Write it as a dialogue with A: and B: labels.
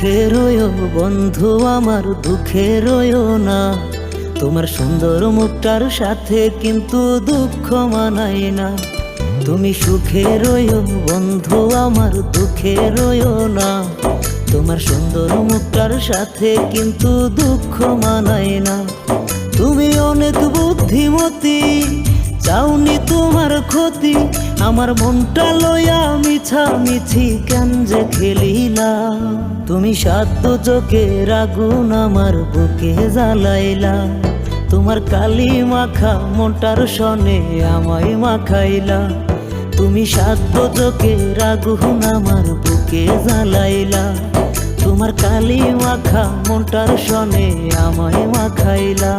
A: সুখে রয়ো বন্ধু আমার, দুঃখে রয়ো না। তোমার সুন্দর মুখটার সাথে কিন্তু দুঃখ মানায় না। তুমি সুখে রয়ো বন্ধু আমার, দুঃখে রয়ো না। তোমার সুন্দর মুখটার সাথে কিন্তু দুঃখ মানায় না। তুমি অনেক বুদ্ধিমতী, চাওনি তোমার ক্ষতি। আমার মনটা লয়া মিছা মিছি কেন যে খেলিলা? তুমি সাধ্য চোখে রাগুন আমার বুকে জ্বালাইলা। তোমার কালি মাখা মনটার সনে আমায় মাখাইলা। তুমি সাধ্য চোখে রাগুন আমার বুকে জ্বালাইলা। তোমার কালি মাখা মনটার সনে আমায় মাখাইলা।